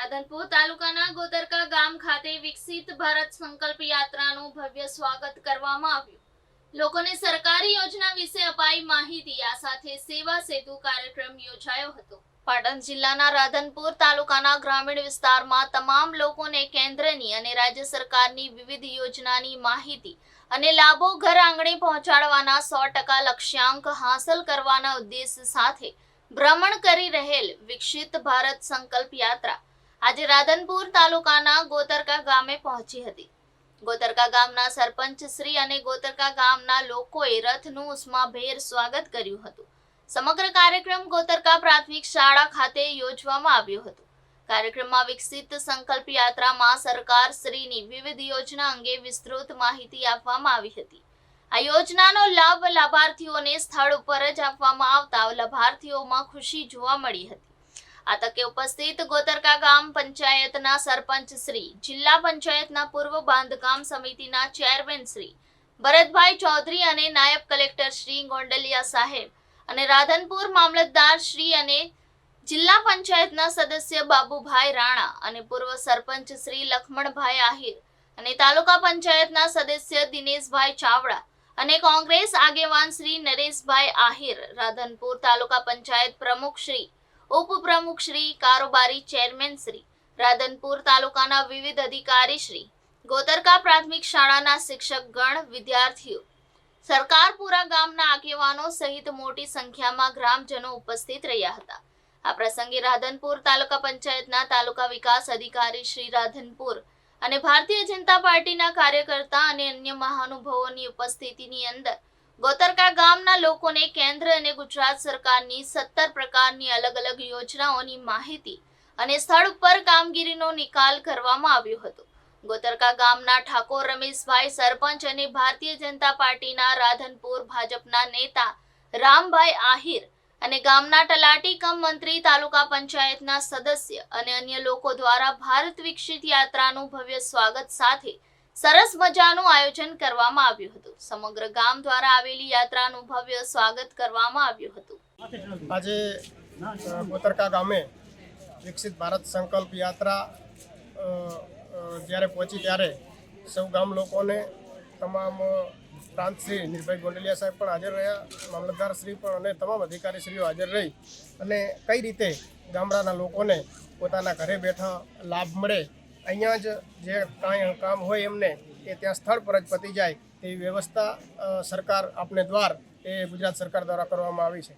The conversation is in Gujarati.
રાધનપુર તાલુકાના ગોતરકા ગામ ખાતે વિકસિત ભારત સંકલ્પ યાત્રાનું ભવ્ય સ્વાગત કરવામાં આવ્યું. લોકોને સરકારી યોજના વિશે અપાઈ માહિતી, આ સાથે સેવા સેતુ કાર્યક્રમ યોજાયો હતો. પાટણ જિલ્લાના રાધનપુર તાલુકાના ગ્રામીણ વિસ્તારમાં તમામ લોકોને કેન્દ્રની અને રાજ્ય સરકારની વિવિધ યોજનાની માહિતી અને લાભો ઘર આંગણે પહોંચાડવાના સો ટકા લક્ષ્યાંક હાંસલ કરવાના ઉદ્દેશ સાથે ભ્રમણ કરી રહેલ વિકસિત ભારત સંકલ્પ યાત્રા આજે રાધનપુર તાલુકાના ગોતરકા ગામે પહોંચી હતી. ગોતરકા ગામના સરપંચ શ્રી અને ગોતરકા ગામના લોકોએ રથનું ઉષ્માભેર સ્વાગત કર્યું હતું. સમગ્ર કાર્યક્રમ ગોતરકા પ્રાથમિક શાળા ખાતે યોજવામાં આવ્યો હતો. કાર્યક્રમમાં વિકસિત સંકલ્પ યાત્રામાં સરકાર શ્રીની વિવિધ યોજના અંગે વિસ્તૃત માહિતી આપવામાં આવી હતી. આ યોજનાનો લાભ લાભાર્થીઓને સ્થળ ઉપર જ આપવામાં આવતા લાભાર્થીઓમાં ખુશી જોવા મળી હતી. આ તકે ઉપસ્થિત ગોતરકા ગામ પંચાયતના સરપંચ શ્રી, જિલ્લા પંચાયતના પૂર્વ બાંધકામ સમિતિના ચેરમેન શ્રી, ભરતભાઈ ચૌધરી અને નાયબ કલેક્ટર શ્રી ગોંડલિયા સાહેબ અને રાધનપુર મામલતદાર શ્રી અને જિલ્લા પંચાયતના સદસ્ય બાબુભાઈ રાણા અને પૂર્વ સરપંચ શ્રી લખમણભાઈ આહિર અને તાલુકા પંચાયતના સદસ્ય દિનેશભાઈ ચાવડા અને કોંગ્રેસ આગેવાન શ્રી નરેશભાઈ આહિર, રાધનપુર તાલુકા પંચાયત પ્રમુખ શ્રી ઉપપ્રમુખ શ્રી કારોબારી ચેરમેન શ્રી રાધનપુર તાલુકાના વિવિધ અધિકારી શ્રી ગોતરકા પ્રાથમિક શાળાના શિક્ષકગણ વિદ્યાર્થીઓ. સરકારપુરા ગામના આગેવાનો સહિત મોટી સંખ્યામાં ગ્રામજનો ઉપસ્થિત રહ્યા હતા. આ પ્રસંગે રાધનપુર તાલુકા પંચાયતના તાલુકા વિકાસ અધિકારી શ્રી રાધનપુર અને ભારતીય જનતા પાર્ટીના કાર્યકર્તા અને અન્ય મહાનુભાવોની ઉપસ્થિતિની અંદર ગોતરકા ગામના લોકોને કેન્દ્ર અને ગુજરાત સરકારની સત્તર પ્રકારની અલગ અલગ યોજનાઓની માહિતી અને સ્થળ ઉપર કામગીરીનો નિકાલ કરવામાં આવ્યો હતો. ગોતરકા ગામના ઠાકોર રમેશભાઈ સરપંચ અને ભારતીય જનતા પાર્ટીના રાધનપુર ભાજપના નેતા રામભાઈ આહિર અને ગામના તલાટી કમ મંત્રી તાલુકા પંચાયતના સદસ્ય અને અન્ય લોકો દ્વારા ભારત વિકસિત યાત્રાનું ભવ્ય સ્વાગત સાથે સરસ મજાનું આયોજન કરવામાં આવ્યું હતું. સમગ્ર ગામ દ્વારા આવેલી યાત્રાનું ભવ્ય સ્વાગત કરવામાં આવ્યું હતું. આજે અ, ગોતરકા ગામે વિકસિત ભારત સંકલ્પ યાત્રા જ્યારે પહોંચી ત્યારે સૌ ગામ લોકોને તમામ પ્રાંતશ્રી નિર્ભય ગોંડલિયા સાહેબ પણ હાજર રહ્યા મામલતદાર શ્રી પણ અને તમામ અધિકારીશ્રીઓ હાજર રહી અને કઈ રીતે ગામડાના લોકોને પોતાના ઘરે બેઠા લાભ મળે અહીંયા જ જે કાંઈ કામ હોય એમને, એ ત્યાં સ્થળ પર જ પતી જાય, તેવી વ્યવસ્થા સરકાર આપને દ્વાર એ ગુજરાત સરકાર દ્વારા કરવામાં આવી છે.